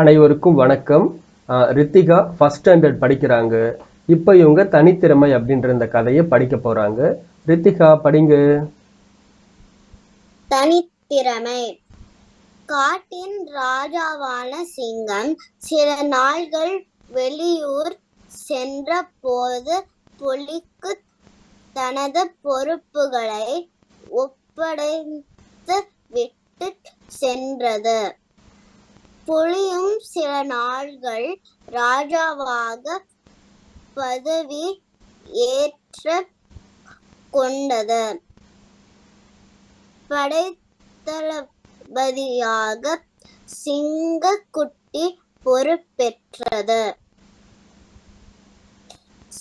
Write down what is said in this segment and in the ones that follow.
அனைவருக்கும் வணக்கம். Ritika first standard படிக்கிறாங்க. இப்போ இவங்க தனித்திறமை அப்படின்ற இந்த கதையை படிக்க போறாங்க. ரித்திகா படிங்க. தனித்திறமை. காட்டின் ராஜாவான சிங்கம் சில நாள்கள் வெளியூர் சென்ற போது புலிக்கு தனது பொறுப்புகளை ஒப்படைத்து விட்டு சென்றது. புலியும் சில நாள்கள் ராஜாவாக பதவி ஏற்ற கொண்டது. படைத்தளபதியாக சிங்கக்குட்டி பொறுப்பேற்றது.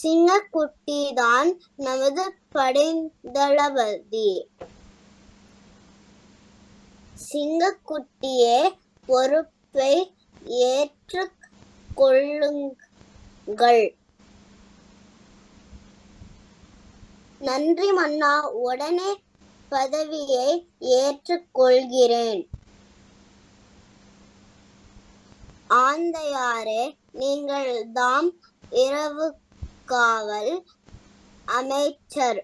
சிங்கக்குட்டி தான் நமது படைந்தளபதி. சிங்கக்குட்டியே பொறுப்பு ஏற்று கொள்ளுங்கள். நன்றி மன்னா உடனே பதவியை ஏற்றுக்கொள்கிறேன் ஆந்தையாரே நீங்கள் தாம் இரவு காவல் அமைச்சர்.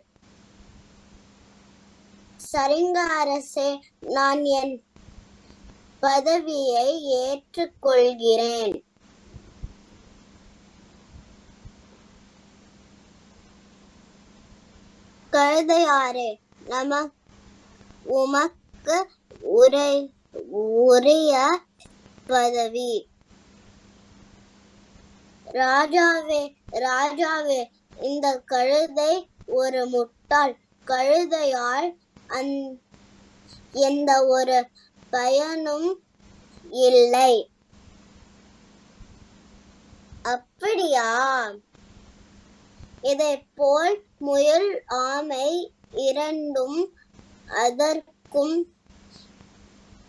சரிங்க அரசே நான் என் பதவியை ஏற்றுக்கொள்கிறேன். கழுதையாரே நம உமக்கு உரை உரிய பதவி. ராஜாவே ராஜாவே இந்த கழுதை ஒரு முட்டாள். கழுதையால் அந் எந்த ஒரு பயனும் இல்லை. அப்படியா? இதைப்போல் போல் முயல் ஆமை இரண்டும் அதற்கும்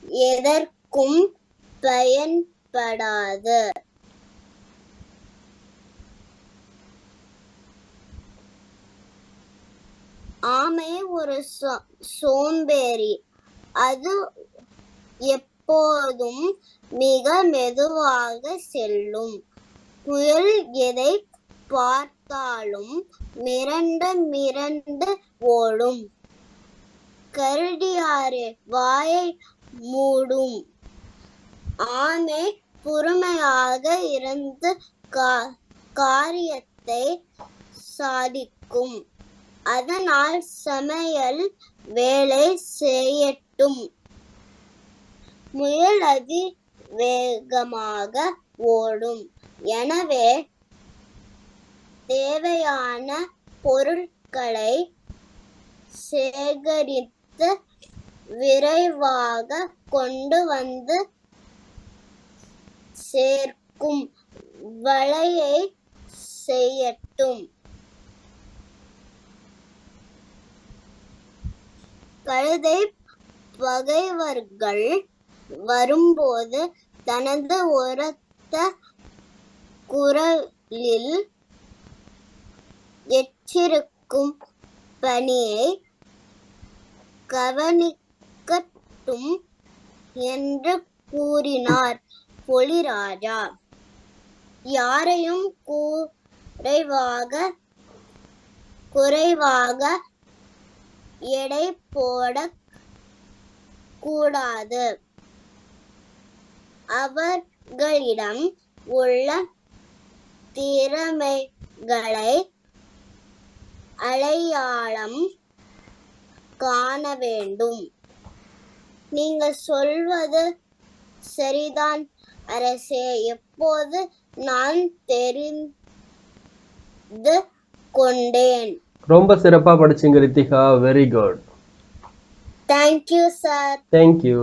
எதற்கும் பயன்படாது. ஆமை ஒரு சோ- சோம்பேறி. அது எப்போதும் மிக மெதுவாக செல்லும். புயல் எதை பார்த்தாலும் மிரண்டு மிரண்டு ஓடும். கரடியாறு வாயை மூடும். ஆமை பொறுமையாக இருந்து கா- காரியத்தை சாதிக்கும். அதனால் சமையல் வேலை செய்யட்டும். முயல் அதி வேகமாக ஓடும். எனவே தேவையான பொருட்களை சேகரித்து விரைவாக கொண்டு வந்து சேர்க்கும் வலையை செய்யட்டும். கழுதை பகைவர்கள் வரும்போது தனது உரத்த குரலில் எச்சிருக்கும் பணியை கவனிக்கட்டும் என்று கூறினார். பொலிராஜா யாரையும் குறைவாக குறைவாக எடை போடக்கூடாது கூடாது. அவர்களிடம் உள்ள திறமைகளை அடையாளம் காண வேண்டும். நீங்கள் சொல்வது சரிதான் அரசே. எப்போது நான் தெரிந்து கொண்டேன்? ரொம்ப சிறப்பா படிச்சீங்க Rithika. Very good thank you sir thank you